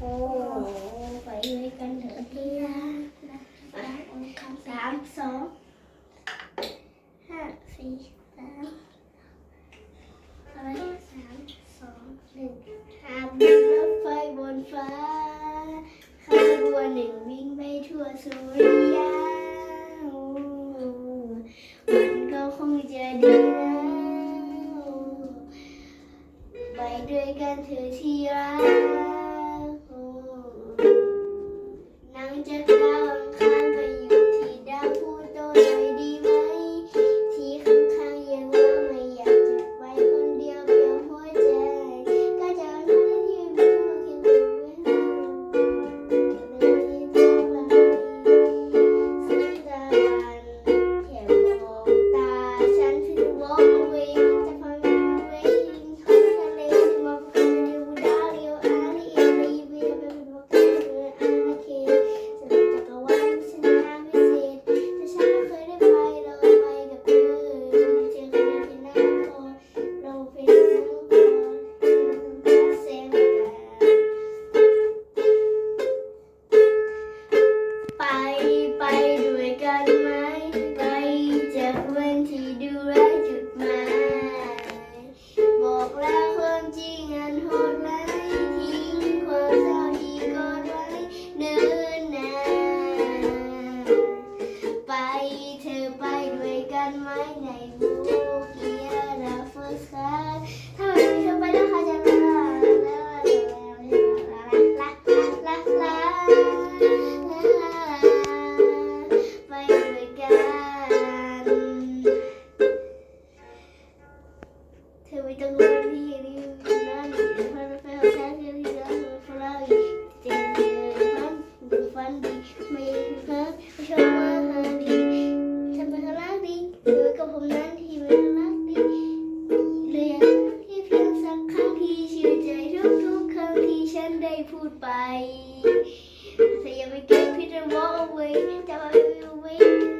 โอ้ไปด้วยกันเถอะที่นะสามสองห้าสี่สามสามสองหนึ่งหาบนรถไฟบนฟ้าขบวนหนึ่งวิ่งไปทั่วสุริยะมันก็คงจะดีนะไปด้วยกันเถอะที่รัก on my life. Monday. ฉันได้พูดไปแต่อย่าไปเก็บพิษ and walk away จะไป away